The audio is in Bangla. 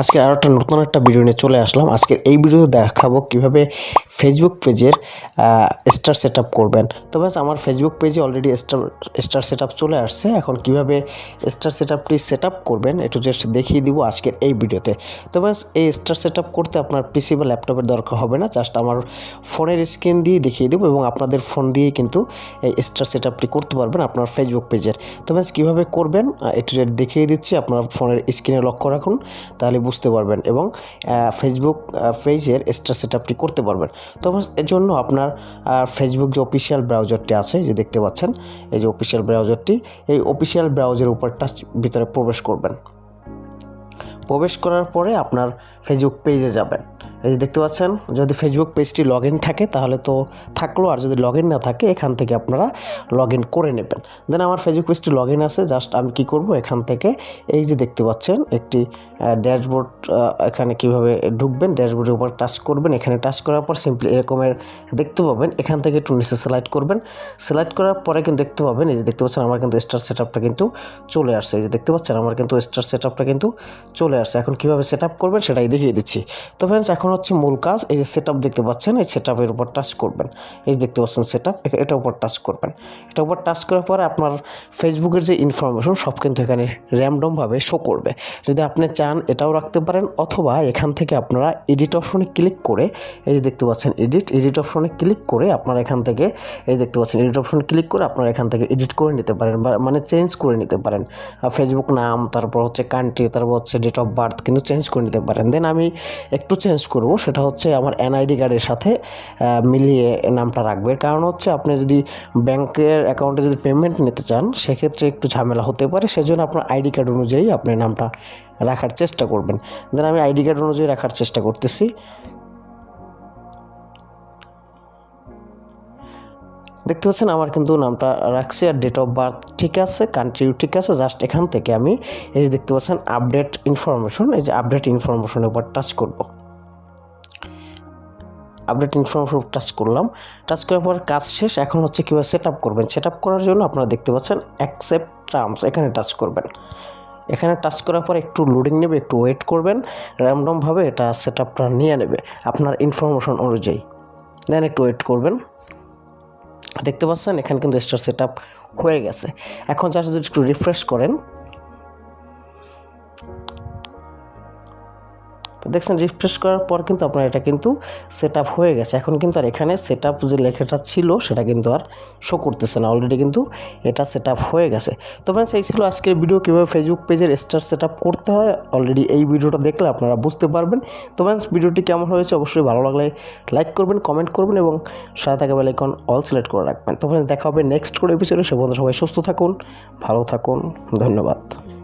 আজকে আর একটা নতুন একটা ভিডিও নিয়ে চলে আসলাম। আজকের এই ভিডিওতে দেখাবো কীভাবে ফেসবুক পেজের স্টার সেট করবেন। তো ব্যাস, আমার ফেসবুক পেজে অলরেডি স্টার স্টার সেট চলে আসছে। এখন কীভাবে স্টার সেট আপটি সেট করবেন, একটু জাস্ট দেখিয়ে দিব আজকের এই ভিডিওতে তো। ব্যাস, এই স্টার সেট করতে আপনার পিসি বা ল্যাপটপের দরকার হবে না। জাস্ট আমার ফোনের স্ক্রিন দিয়ে দেখিয়ে দেবো এবং আপনাদের ফোন দিয়ে কিন্তু এই স্টার সেট করতে পারবেন আপনার ফেসবুক পেজের তো ব্যাস, কীভাবে করবেন একটু জাস্ট দেখিয়ে দিচ্ছি। আপনার ফোনের স্ক্রিনে লক্ষ্য রাখুন। তাহলে বুঝতে পারবেন এবং ফেসবুক পেজের এক্সট্রা সেট আপটি করতে পারবেন। তো এর জন্য আপনার ফেসবুক যে অফিসিয়াল ব্রাউজারটি আছে যে দেখতে পাচ্ছেন, এই যে অফিসিয়াল ব্রাউজারটি এই অফিসিয়াল ব্রাউজারের উপর টাচ ভিতরে প্রবেশ করবেন। প্রবেশ করার পরে আপনার ফেসবুক পেজে যাবেন। এই যে দেখতে পাচ্ছেন, যদি ফেসবুক পেজটি লগ ইন থাকে, তাহলে তো থাকল, আর যদি লগ ইন না থাকে, এখান থেকে আপনারা লগ ইন করে নেবেন। দেন আমার ফেসবুক পেজটি লগ ইন আছে জাস্ট আমি কি করব, এখান থেকে এই যে দেখতে পাচ্ছেন, একটি ড্যাশবোর্ড এখানে কীভাবে ঢুকবেন ড্যাশবোর্ডের উপর টাচ করবেন, এখানে টাচ করার পর সিম্পলি এরকমের দেখতে পাবেন, এখান থেকে একটু নিচে সিলেক্ট করবেন। সিলেক্ট করার পরে কিন্তু দেখতে পাবেন, এই যে দেখতে পাচ্ছেন, আমার কিন্তু স্টার সেট কিন্তু চলে আসছে। এই যে দেখতে পাচ্ছেন, আমার কিন্তু স্টার সেট কিন্তু চলে আসছে। এখন কীভাবে সেট আপ করবেন সেটাই দেখিয়ে দিচ্ছি। তো ফ্রেন্ডস এখন হচ্ছে মূল কাজ, এই যে সেট দেখতে পাচ্ছেন, এই সেট আপের উপর টাচ করবেন। এই দেখতে পাচ্ছেন সেট আপ এটার উপর টাচ করবেন। এটার উপর টাচ করার পরে আপনার ফেসবুকের যে ইনফরমেশন সব কিন্তু এখানে র্যান্ডমভাবে শো করবে। যদি আপনি চান এটাও রাখতে পারেন, অথবা এখান থেকে আপনারা এডিট অপশনে ক্লিক করে, এই যে দেখতে পাচ্ছেন এডিট এডিট অপশনে ক্লিক করে আপনারা এখান থেকে, এই দেখতে পাচ্ছেন এডিট অপশনে ক্লিক করে আপনারা এখান থেকে এডিট করে নিতে পারেন বা মানে চেঞ্জ করে নিতে পারেন। ফেসবুক নাম, তারপর হচ্ছে কান্ট্রি তারপর হচ্ছে ডেট বার্থ কিন্তু চেঞ্জ করে নিতে পারেন দেন আমি একটু চেঞ্জ করব, সেটা হচ্ছে আমার এনআইডি কার্ডের সাথে মিলিয়ে নামটা রাখবে। কারণ হচ্ছে আপনি যদি ব্যাংকের অ্যাকাউন্টে যদি পেমেন্ট নিতে চান, সেক্ষেত্রে একটু ঝামেলা হতে পারে, সেজন্য আপনার আইডি কার্ড অনুযায়ী আপনি নামটা রাখার চেষ্টা করবেন। দেন আমি আইডি কার্ড অনুযায়ী রাখার চেষ্টা করতেছি। দেখতে পাচ্ছেন, আমার কিন্তু নামটা রাখছি আর ডেট অফ বার্থ ঠিক আছে কান্ট্রিও ঠিক আছে জাস্ট এখান থেকে আমি এই যে দেখতে পাচ্ছেন আপডেট ইনফরমেশন এই যে আপডেট ইনফরমেশনের উপর টাচ করব। আপডেট ইনফরমেশন টাচ করলাম টাচ করার পর কাজ শেষ, এখন হচ্ছে কীভাবে সেট আপ করবেন? সেট আপ করার জন্য আপনারা দেখতে পাচ্ছেন অ্যাকসেপ্ট টার্মস এখানে টাচ করবেন। এখানে টাচ করার পর একটু লোডিং নেবে, একটু ওয়েট করবেন র্যান্ডমভাবে এটা সেট আপটা নিয়ে নেবে, আপনার ইনফরমেশন অনুযায়ী। দেন একটু ওয়েট করবেন। দেখতে পাচ্ছেন এখানে কিন্তু স্টার সেট হয়ে গেছে। এখন যা যদি একটু রিফ্রেশ করেন। তো দেখছেন রিফ্রেশ করার পর কিন্তু আপনার এটা কিন্তু সেট হয়ে গেছে। এখন কিন্তু আর এখানে সেট যে লেখাটা ছিল, সেটা কিন্তু আর শো করতেছে না। অলরেডি কিন্তু এটা সেট হয়ে গেছে। তো ফ্রেন্ডস এই ছিল আজকের ভিডিও কীভাবে ফেসবুক পেজের স্টার সেট করতে হয় অলরেডি এই ভিডিওটা দেখলে আপনারা বুঝতে পারবেন। তো ফ্রেন্ডস ভিডিওটি কেমন হয়েছে অবশ্যই ভালো লাগলে লাইক করবেন কমেন্ট করবেন এবং সাথে থাকা বেলাইকন অল সিলেক্ট করে রাখবেন। তো ফ্রেন্ডস দেখা হবে নেক্সট কোনো এপিসোডে সে পর্যন্ত সবাই সুস্থ থাকুন, ভালো থাকুন, ধন্যবাদ।